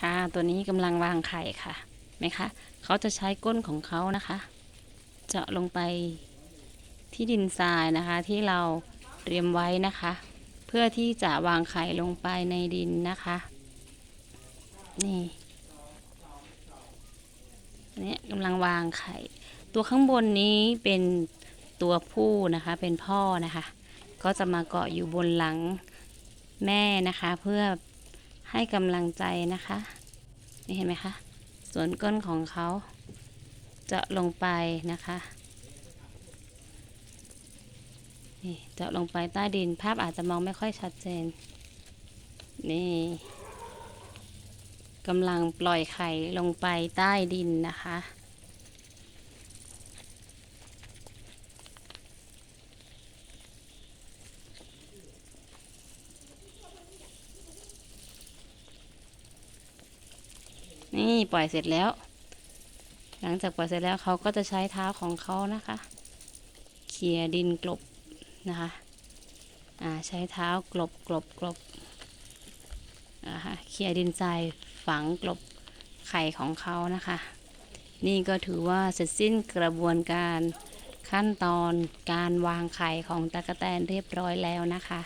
ค่ะ ตัวนี้กำลังวางไข่ค่ะไหมคะเขาจะใช้ก้นของเขานะคะ เจาะลงไปที่ดินทรายนะคะที่เราเตรียมไว้นะคะ เพื่อที่จะวางไข่ลงไปในดินนะคะนี่นี่กำลังวางไข่ ตัวข้างบนนี้เป็นตัวผู้นะคะเป็นพ่อนะคะ ก็จะมาเกาะอยู่บนหลังแม่นะคะ เพื่อ ให้กำลังใจนะคะนี่เห็นไหมคะ ส่วนก้นของเขาจะลงไปนะคะนี่จะลงไปใต้ดินภาพอาจจะมองไม่ค่อยชัดเจน นี่กำลังปล่อยไข่ลงไปใต้ดินนะคะ นี่ปล่อยเสร็จแล้ว หลังจากปล่อยเสร็จแล้วเขาก็จะใช้เท้าของเขานะคะเขี่ยดินกลบนะคะอ่าใช้เท้ากลบกลบกลบอ่าฮะเขี่ยดินทรายฝังกลบไข่ของเขานะคะ นี่ก็ถือว่าเสร็จสิ้นกระบวนการขั้นตอนการวางไข่ของตะกแตนเรียบร้อยแล้วนะคะ